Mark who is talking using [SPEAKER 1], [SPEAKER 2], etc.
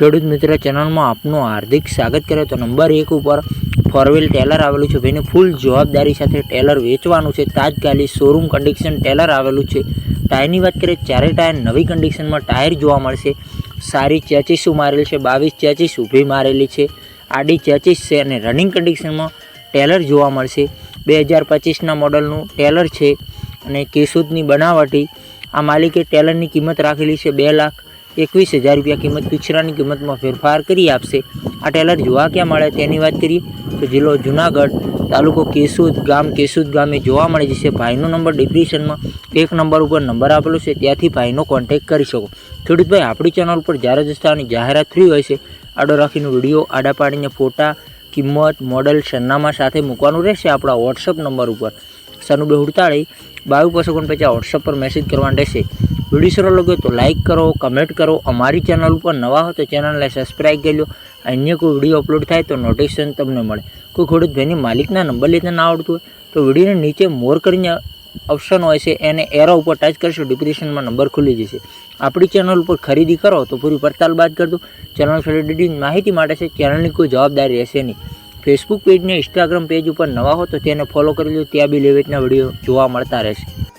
[SPEAKER 1] ખેડૂત મિત્ર ચેનલમાં આપનું હાર્દિક સ્વાગત કરે તો નંબર એક ઉપર ફોરવ્હીલ ટેલર આવેલું છે. ભાઈને ફૂલ જવાબદારી સાથે ટેલર વેચવાનું છે. તાજકાલી શોરૂમ કન્ડિશન ટેલર આવેલું છે. ટાયરની વાત કરીએ ચારે ટાયર નવી કન્ડિશનમાં ટાયર જોવા મળશે. સારી ચેચીસું મારેલ છે. બાવીસ ચેચીસ ઊભી મારેલી છે. આડી ચેચીસ છે અને રનિંગ કન્ડિશનમાં ટેલર જોવા મળશે. બે હજાર પચીસના મોડલનું ટેલર છે અને કેસુદની બનાવટી આ માલિકે ટેલરની કિંમત રાખેલી છે બે લાખ એકવીસ હજાર રૂપિયા કિંમત પિછરાની કિંમતમાં ફેરફાર કરી આપશે. આ ટેલર જોવા ક્યાં મળે તેની વાત કરીએ તો જિલ્લો જુનાગઢ તાલુકો કેસુદ ગામ. કેસુદ ગામે જોવા મળે છે ભાઈનો નંબર ડિપ્રેશનમાં એક નંબર ઉપર નંબર આપેલો છે. ત્યાંથી ભાઈનો કોન્ટેક કરી શકો. ખેડૂતભાઈ, આપણી ચેનલ ઉપર જ્યારે જસ્તાની જાહેરાત થઈ હોય છે, આડો રાખીને વીડિયો, આડા પાડીને ફોટા, કિંમત મોડલ સરનામા સાથે મૂકવાનું રહેશે આપણા વોટ્સઅપ નંબર ઉપર. સનુબે હુડતાળી બાવીસ પસો ઓગણપચાસ વોટ્સઅપ પર મેસેજ કરવાનો રહેશે. વીડિયો સરળ લાગ્યો તો લાઇક કરો કમેન્ટ કરો. અમારી ચેનલ ઉપર નવા હો તો ચેનલને સબસ્ક્રાઈબ કરી લો. અન્ય કોઈ વીડિયો અપલોડ થાય તો નોટિફિકેશન તમને મળે. કોઈ ખેડૂત ભાઈની માલિકના નંબર લેતા ના આવડતું હોય તો વિડીયોને નીચે મોર કરીને ઓપ્શન હોય છે એને એરો ઉપર ટચ કરશો ડિપ્રેશનમાં નંબર ખુલી જશે. આપણી ચેનલ ઉપર ખરીદી કરો તો પૂરી પડતાલ બાદ કરજો ચેનલ રિલેટેડ માહિતી માટે છે ચેનલની કોઈ જવાબદારી રહેશે નહીં. ફેસબુક પેજ ને ઇન્સ્ટાગ્રામ પેજ ઉપર નવા હો તો તેને ફોલો કરી લો. ત્યાં બી લેવેચના વીડિયો જોવા મળતા રહેશે.